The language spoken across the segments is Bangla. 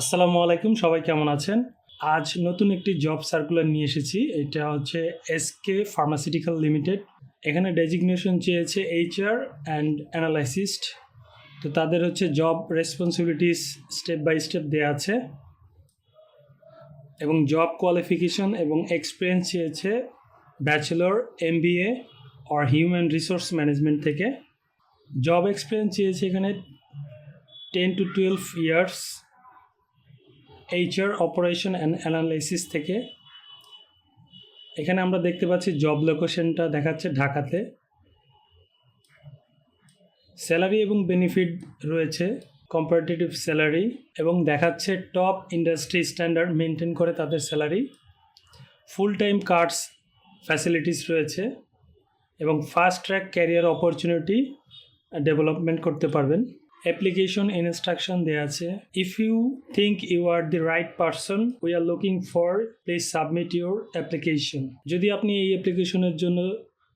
আসসালামু আলাইকুম, সবাই কেমন আছেন? আজ নতুন একটি জব সার্কুলার নিয়ে এসেছি। এটা হচ্ছে এসকে ফার্মাসিউটিক্যাল লিমিটেড এখানে ডেজিগনেশন চেয়েছে এইচআর অ্যান্ড অ্যানালাইসিস্ট তো তাদের হচ্ছে job responsibilities step by step দেওয়া আছে। এবং জব কোয়ালিফিকেশন এবং এক্সপিরিয়েন্স চেয়েছে bachelor M B A or human resource management থেকে। জব এক্সপিরিয়েন্স চেয়েছে এখানে ten to twelve years HR operation and analysis থেকে, এখানে আমরা দেখতে পাচ্ছি জব লোকেশনটা দেখাচ্ছে ঢাকাতে। স্যালারি এবং বেনিফিট রয়েছে কম্পারেটিভ স্যালারি এবং দেখাচ্ছে টপ ইন্ডাস্ট্রি স্ট্যান্ডার্ড মেনটেন করে তাদের salary full time cards facilities রয়েছে, এবং fast track career opportunity development করতে পারবেন। অ্যাপ্লিকেশন ইনস্ট্রাকশন দেওয়া আছে। If you think you are the right person we are looking for please submit your application যদি আপনি এই অ্যাপ্লিকেশনের জন্য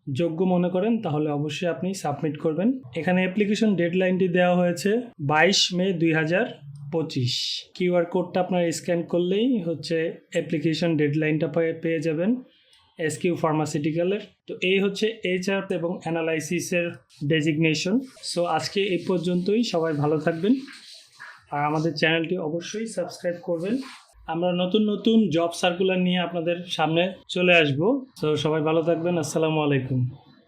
যোগ্য মনে করেন, তাহলে অবশ্যই আপনি সাবমিট করবেন। এখানে অ্যাপ্লিকেশন ডেডলাইনটি দেওয়া হয়েছে বাইশ মে দুই হাজার পঁচিশ। কিউআর কোডটা আপনার স্ক্যান করলেই হচ্ছে অ্যাপ্লিকেশন ডেডলাইনটা পেয়ে যাবেন। এসকিউ ফার্মাসিউটিক্যালের তো এই হচ্ছে এইচআর এবং অ্যানালাইসিসের ডেজিগনেশন। সো আজকে এই পর্যন্তই, সবাই ভালো থাকবেন। আর আমাদের চ্যানেলটি অবশ্যই সাবস্ক্রাইব করবেন। আমরা নতুন নতুন জব সার্কুলার নিয়ে আপনাদের সামনে চলে আসব। তো সবাই ভালো থাকবেন, আসসালামু আলাইকুম।